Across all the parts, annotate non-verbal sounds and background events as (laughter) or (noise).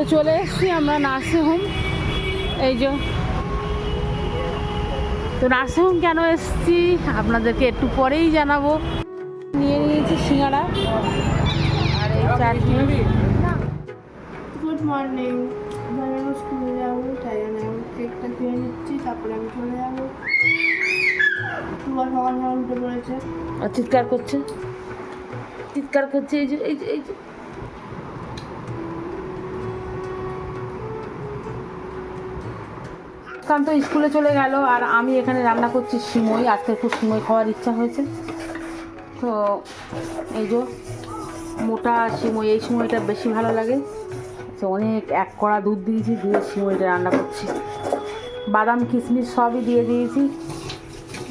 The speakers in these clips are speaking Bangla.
তো চলে এসেছি আমরা নার্সিং হোম এই যে। তো নার্সিং হোম কেন এসেছি? আপনাদেরকে একটু পরেই জানাব। নিয়ে নিয়েছি সিঙ্গাড়া আর এই চাটনি। গুড মর্নিং এবার আমি স্কুলে যাব তাই জন্য আমি কেকটা খেয়ে নিচ্ছি তারপরে আমি চলে যাব। তোমার সকাল সকাল উঠে পড়েছে আর চিৎকার করছে। চিৎকার করছে এই যে এই যে এই যে। কারণ তো স্কুলে চলে গেল আর আমি এখানে রান্না করছি সিমই। আজকে একটু সিমই খাওয়ার ইচ্ছা হয়েছে। তো এই যে মোটা সিমই, এই সিমইটা বেশি ভালো লাগে। তো অনেক এক কড়া দুধ দিয়েছি, দিয়ে সিমইটা রান্না করছি। বাদাম, কিশমিশ সবই দিয়ে দিয়েছি।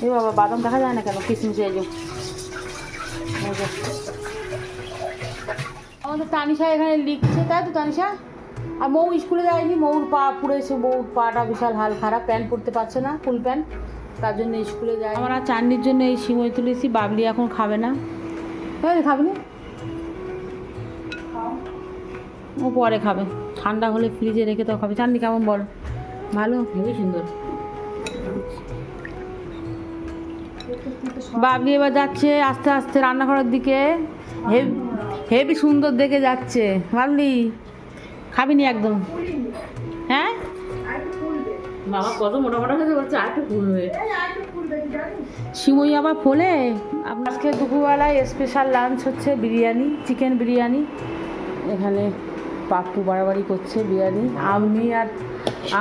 এ বাবা, বাদাম দেখা যায় না কেন? কিশমিশ এই যে। আমাদের তানিশা এখানে লিখছে, তাই তো তানিশা? আর মৌ স্কুলে যায়নি মৌর পা পুড়েছে মৌর পাটা বিশাল হাল খারাপ প্যান্ট পরতে পারছে না ফুল প্যান্ট তার জন্য স্কুলে যায়। আমরা চাটনির জন্য এই সিমই তুলেছি বাবলি এখন খাবে না। হ্যাঁ খাবে না? ও পরে খাবে ঠান্ডা হলে ফ্রিজে রেখে তো খাবে। চাটনি কেমন বল? ভালো? হেবি সুন্দর। বাবলি এবার যাচ্ছে আস্তে আস্তে রান্নাঘরের দিকে। হেভি হেবি সুন্দর দেখে যাচ্ছে। বাবলি খাবি নি একদম। হ্যাঁ? বাবা কত মোটা মোটা হয়ে বলছে আর ফুলবে। সিমই আবার ফোলে? আজকে দুপুরবেলায় স্পেশাল লাঞ্চ হচ্ছে বিরিয়ানি চিকেন বিরিয়ানি। এখানে পাপ্পু বাড়াবাড়ি করছে বিরিয়ানি। আমি আর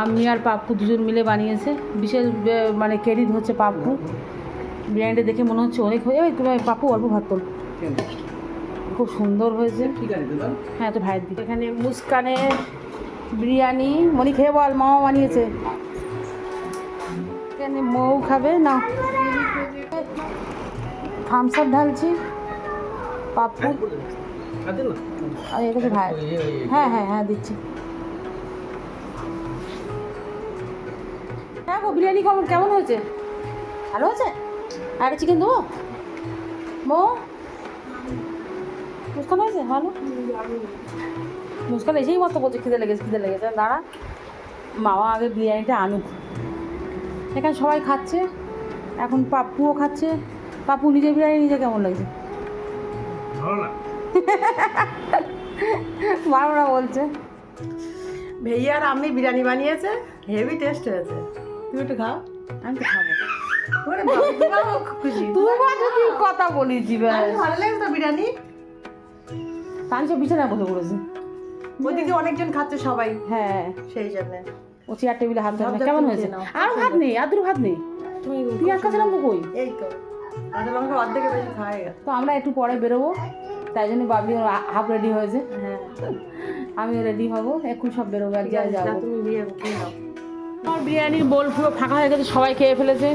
আমি আর পাপ্পু দুজন মিলে বানিয়েছে। বিশেষ মানে ক্রেডিট হচ্ছে পাপ্পু। বিরিয়ানিটা দেখে মনে হচ্ছে অনেক হয়ে তুমি পাপ্পু অল্প ভাত তোল। খুব সুন্দর হয়েছে। হ্যাঁ তো ভাইয়ের দিকে এখানে মুস্কানের বিরিয়ানি মনি খেয়ে বল মামা বানিয়েছে। এখানে মৌ খাবে না। থামস আপ ঢালছি। পাপ্পু আর এটা ভাই। হ্যাঁ হ্যাঁ হ্যাঁ দিচ্ছি। হ্যাঁ গো বিরিয়ানি কেমন কেমন হয়েছে? ভালো হয়েছে? আর চিকেন দেবো? মো? মুস্কান হয়েছে ভালো? মুস্কান এসেই মতো বলছে খিদে লেগেছে খিদে লেগেছে। দাঁড়া মামা আগে বিরিয়ানিটা আনুক। এখানে সবাই খাচ্ছে এখন পাপ্পুও খাচ্ছে। পাপ্পু নিজের বিরিয়ানি নিজে কেমন লাগছে? (laughs) মামরা বলছে। ভেইয়া আর আমি বিরিয়ানি বানিয়েছে হেভি টেস্ট হয়েছে। তুমি একটু খাও। আমি তো খাব। তুই কথা বলিছি ব্যাস ভালো লেগেছে তো বিরিয়ানি? তানছে বিছানায় বসে পড়েছে। ওইদিকে অনেকজন খাচ্ছে সবাই। হ্যাঁ। সেই জন্য। ও চেয়ার টেবিলে হাত ধরে কেমন হয়েছে। আর ভাত নেই আর দুটো ভাত নেই। তুমি পেঁয়াজ কাঁচালাম তো কই? এই তো। কাঁচা লঙ্কা অর্ধেকে বেশি খাওয়া তো আমরা একটু পরে বেরোবো তাই জন্য বাবলি হাফ রেডি হয়েছে। হ্যাঁ। আমিও রেডি হব এখন সব বেরোবো এক জায়গায় যাব। তুমি বিয়ে আমার বিরিয়ানির বোল পুরো ফাঁকা হয়ে গেছে সবাই খেয়ে ফেলেছে।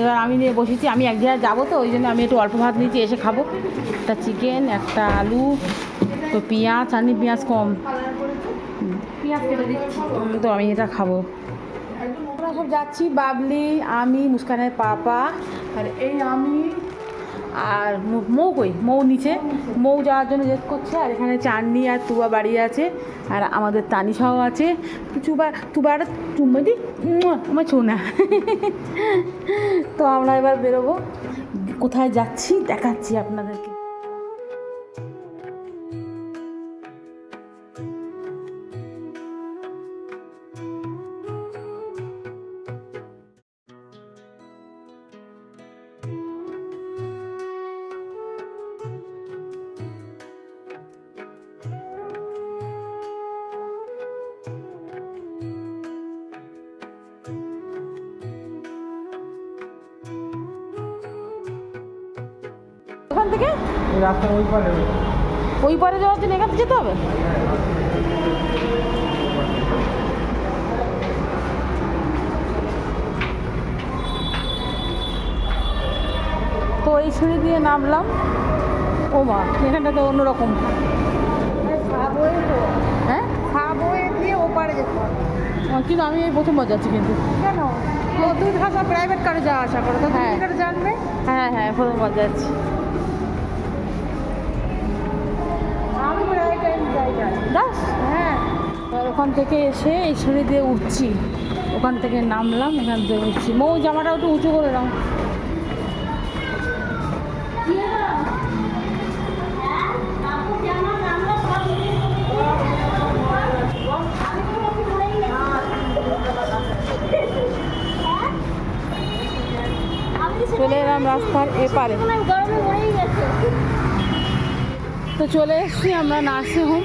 এবার আমি নিয়ে বসেছি, আমি এক জায়গায় যাব তো, ওই জন্য আমি একটু অল্প ভাত নিয়েছি, এসে খাব। একটা চিকেন একটা আলু, তো পেঁয়াজ আনি পেঁয়াজ কম। তো আমি এটা খাব। আমরা সব যাচ্ছি, বাবলি, আমি, মুস্কানের পাপা, আর এই আমি আর মৌ- কই? মৌ নিচে। মৌ যাওয়ার জন্য জেদ করছে, আর এখানে চাননি আর তুবা বাড়ি আছে, আর আমাদের তানিশাও আছে। তুবা তুবার চুম্বা দি আমার ছোনা তো আমরা এবার বেরোবো। কোথায় যাচ্ছি, দেখাচ্ছি আপনাদেরকে। থেকে? ওই পারে যাওয়ার জন্য এখান থেকে যেতে হবে? তো এই সিঁড়ি দিয়ে নামলাম। ও মা এখানটা তো অন্যরকম। হ্যাঁ? কিন্তু আমি এই প্রথমবার যাচ্ছি কিন্তু। কেন? তুমি ভাষা প্রাইভেট কারে যাওয়া আসা করো তো হ্যাঁ। জানবে? হ্যাঁ হ্যাঁ প্রথমবার যাচ্ছি। দাস? হ্যাঁ। ওখান থেকে এসে এই সিঁড়ি দিয়ে উঠছি। ওখান থেকে নামলাম, এখান থেকে উঠছি। মৌ জামাটা একটু উঁচু করে দাও। চলে এলাম রাস্তার এপারে। তো চলে এসেছি আমরা নার্সিং হোম।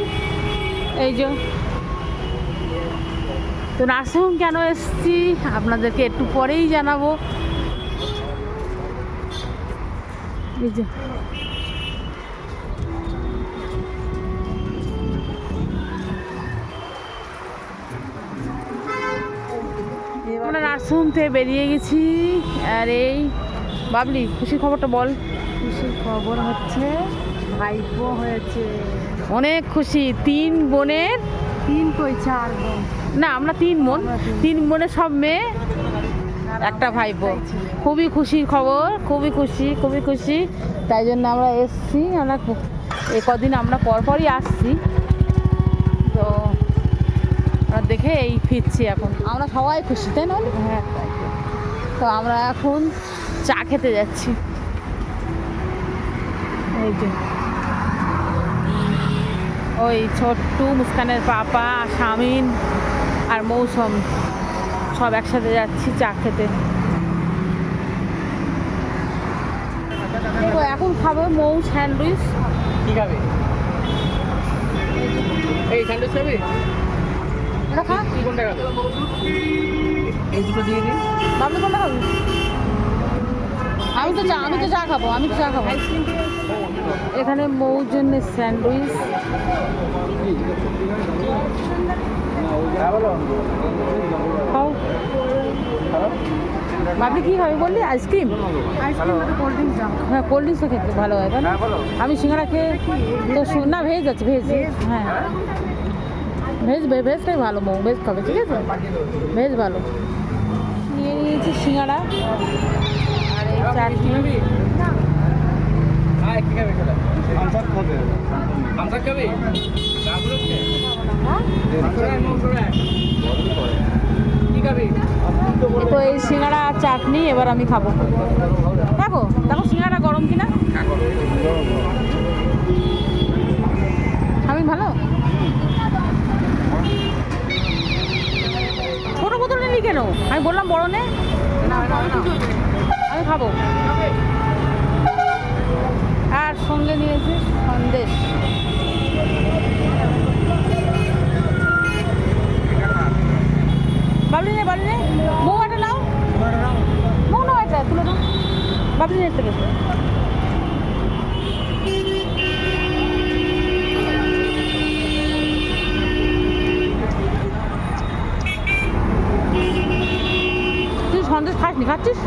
এই যে। তো নার্সিং হোম কেন এসেছি? আপনাদেরকে একটু পরেই জানাব। এই যে। আমরা নার্সিং হোম থেকে বেরিয়ে গেছি। আর এই, বাবলি খুশি খবরটা বল। খুশির খবর হচ্ছে ভাইপো হয়েছে। অনেক খুশি। তিন বোনের? তিন কই চার বোন। না আমরা তিন বোন। তিন। বোনের সব মেয়ে একটা ভাইপো খুবই খুশির খবর খুবই খুশি খুবই খুশি। তাই জন্য আমরা এসছি আমরা এ কদিন আমরা পরপরই আসছি। তো আমরা দেখে এই ফিরছি এখন। আমরা সবাই খুশি তাই না? হ্যাঁ তো। তো আমরা এখন চা খেতে যাচ্ছি। এই যে। ওই ছোট্টু মুস্কানের পাপা শামিন আর মৌসুম সব একসাথে যাচ্ছি চা খেতে। দেখো এখন খাব মৌ স্যান্ডউইচ। কি খাবে? এই স্যান্ডউইচ খাবে? এটা খা। কি কোনটা খাবে? এই দুটো দিয়ে দিন বাবলু কোনটা খাবি? আমি তো চা আমি তো চা খাব আমি তো চা খাব। এখানে মৌর জন্য স্যান্ডউইচ। বলো খাও। বাবলি কি খাবি বললি? আইসক্রিম? হ্যাঁ কোল্ড ড্রিঙ্কসও খেতে ভালো হয় তাই না? হ্যাঁ আমি সিঙ্গারা খেয়ে তো না ভেজ আছে ভেজ। হ্যাঁ। ভেজ ভে- ভেজটাই ভালো মৌ ভেজ খাবে ঠিক আছে? ভেজ ভালো। নিয়ে নিয়েছি সিঙ্গারা। আর এই চাটনি। তো এই সিঙ্গারা আর চাটনি এবার আমি খাব। দেখো দেখো সিঙ্গারা গরম কিনা? আমি ভালো? ছোটো বোতল নিলি কেন? আমি বললাম বড় নে। আমি খাব। আর সঙ্গে নিয়েছি সন্দেশ। বাবলি নে বাবলি নে। মৌ নাও। মৌ নাও তুলে দাও। বাবলি নে থেকে সন্দেশ খাসনি, খাচ্ছিস?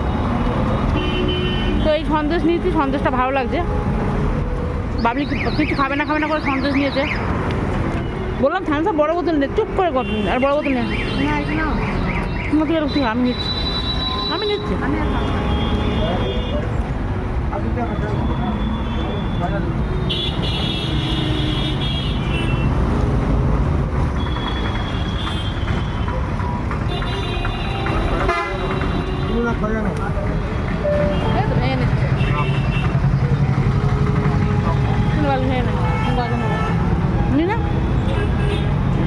তো এই সন্দেশ নিয়েছি, সন্দেশটা ভালো লাগছে। বাবলি কি- কিছু খাবে না খাবে না করে সন্দেশ নিয়েছে? বললাম থামসা বড় বোতল নে চুপ করে আর বড় বোতল নে। আমি নিচ্ছি। আমি নিচ্ছি। আমি না। এই তো ভেঙে নিচ্ছি তুমি বাবলি ভেঙে নে তুমি বাবলি ভেঙে নে। নি না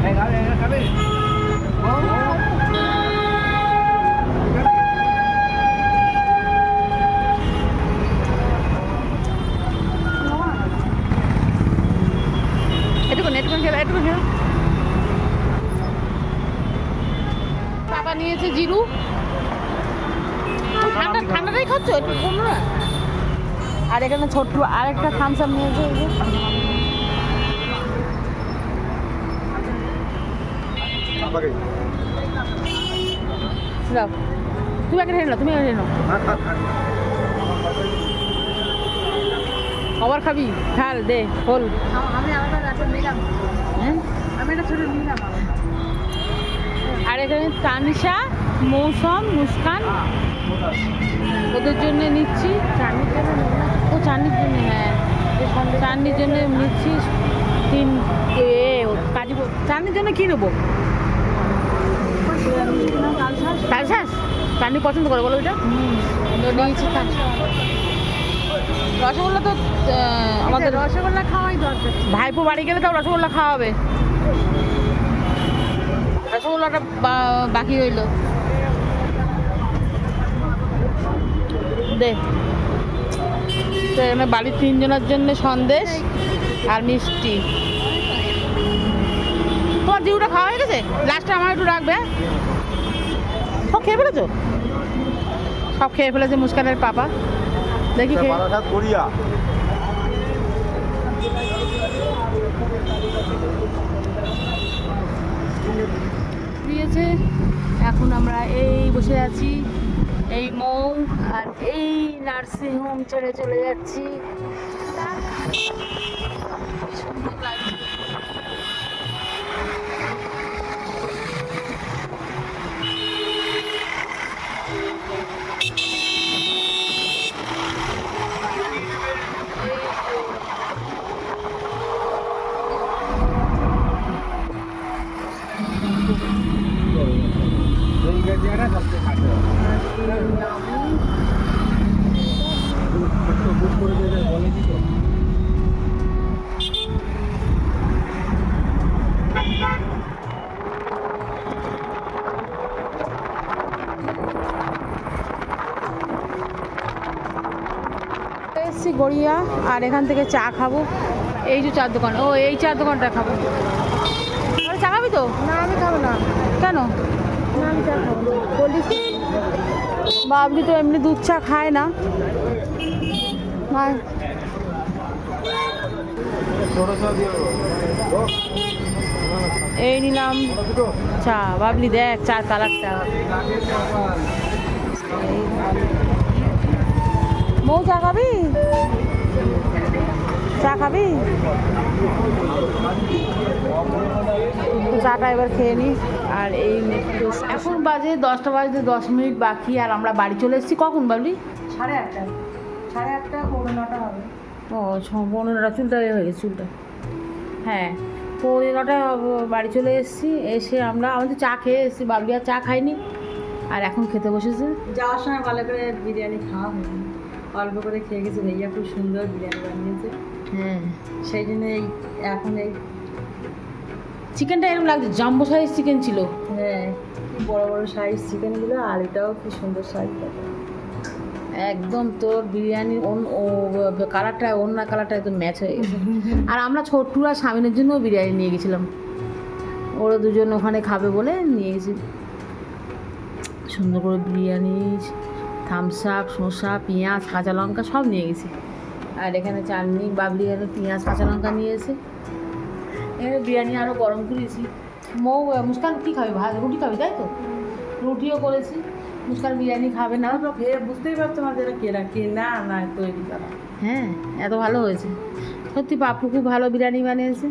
এই খাবে এই খাবে এটুকু এটুকু খেয়ে এটুকু খেয়ে নিয়েছে জিরু। ঠান্ডা ঠান্ডাটাই খাচ্ছ? একটু কম না? আর এখানে ছোট্ট আরেকটা থামস আপ নিয়েছে তুমি একটা ঢেলে নাও তুমি একটা ঢেলে নাও। আবার খাবি? ঢাল দে খোল। আম- আলাদা নিলাম। হ্যাঁ? আমি একটা ছোট নিলাম। আর এখানে তানিশা মৌসম মুস্কান। ওদের জন্য নিচ্ছি। ও চাটনির জন্য হ্যাঁ। চাটনির জন্য নিচ্ছি তিন এ কাজু চাটনির জন্য কী নেব? তাই শ্বাস চাটনি পছন্দ করে বলো ওইটা নিয়েছি রসগোল্লা তো আমাদের রসগোল্লা খাওয়াই দরকার। ভাইপো বাড়ি গেলে তো রসগোল্লা খাওয়া হবে রসগোল্লাটা বাকি রইল। দে। তো এখানে বাড়ির তিনজনের জন্য সন্দেশ আর মিষ্টি। তোমার ডিউটা খাওয়া হয়ে গেছে? লাস্টে আমার একটু রাখবে হ্যাঁ? সব খেয়ে ফেলেছো? সব খেয়ে ফেলেছে মুস্কানের পাপা। দেখি কোরিয়া দিয়েছে এখন আমরা এই বসে আছি, এই মৌ, আর এই নার্সিং হোম ছেড়ে চলে যাচ্ছি সুন্দর লাগছে। এসছি গড়িয়া আর এখান থেকে চা খাব। এই যে চার দোকান। ও এই চার দোকানটা খাব। আরে চা খাবি তো? না আমি খাব না। কেন? না আমি চা খাব বাবলি তো এমনি দুধ চা খায় না। এই নিলাম চা। বাবলি দেখ চার কালারটা। মৌ চা খাবি? চা খাবি? চাটা এবার খেয়ে নি। আর এই এখন বাজে দশটা বাজতে দশ মিনিট বাকি আর আমরা বাড়ি চলে এসেছি কখন বাবলি? সাড়ে আটটা। সাড়ে আটটা পৌনে নটা হবে। ও ছ পনেরোটা চুলটা হয়ে গেছে চুলটা। হ্যাঁ পৌনে নটা বাড়ি চলে এসেছি। এসে আমরা আমাদের চা খেয়ে এসেছি বাবলি আর চা খাইনি আর এখন খেতে বসেছে। যাওয়ার সময় ভালো করে বিরিয়ানি খাওয়া হয়নি। অল্প করে খেয়ে গেছে। ভাইয়া খুব সুন্দর বিরিয়ানি বানিয়েছে। হ্যাঁ। সেই জন্য এই এখন এই চিকেনটা এরকম লাগছে জাম্বো সাইজ চিকেন ছিল। হ্যাঁ কি বড় বড় সাইজ চিকেনগুলো আর এটাও কি সুন্দর সাইজ একদম তোর বিরিয়ানির কালারটা অন্য কালারটা একদম ম্যাচ হয়ে গেছে। আর আমরা ছোট্টুরা আর স্বামীনের জন্য বিরিয়ানি নিয়ে গেছিলাম। ওরা দুজন ওখানে খাবে বলে নিয়ে গেছি। সুন্দর করে বিরিয়ানি থামস আপ শসা পেঁয়াজ কাঁচা লঙ্কা সব নিয়ে গেছি। আর এখানে চাটনি বাবলি এখানে পেঁয়াজ কাঁচা লঙ্কা নিয়ে এসে এখানে বিরিয়ানি আরও গরম করেছি মৌ মুস্কান কী খাবি? ভাত রুটি খাবি তাই তো? রুটিও করেছি। মুস্কান বিরিয়ানি খাবে না বুঝতেই যে এটা কেনা কেনা না তৈরি করা। হ্যাঁ এত ভালো হয়েছে। সত্যি পাপ্পু খুব ভালো বিরিয়ানি বানিয়েছে।